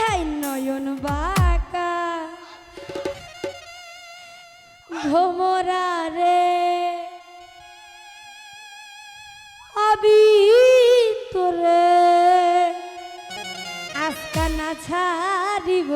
High নয়ন বাঁকা। ভোমরা রে। আবি তোরে। আজকা না ছাড়িব।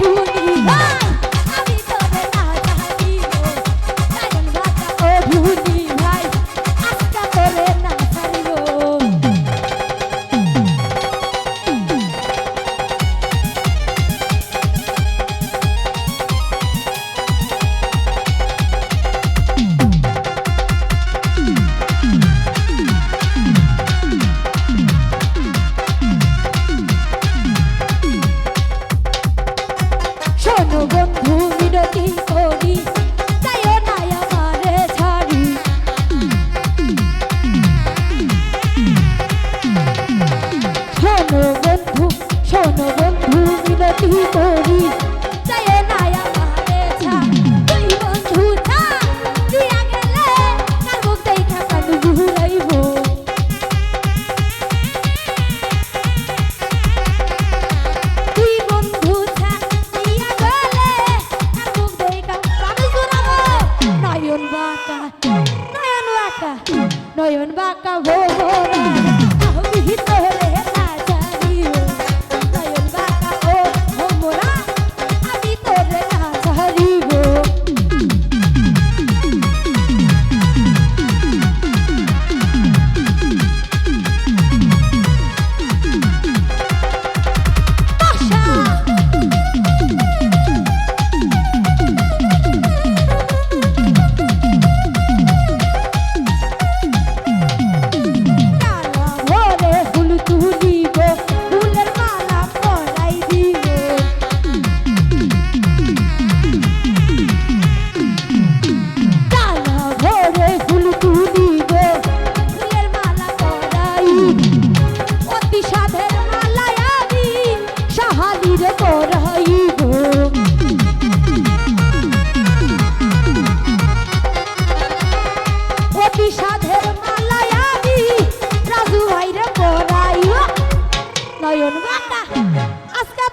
ডুনি vaca vovô.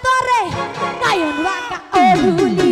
torre, cayó en vaca, oh,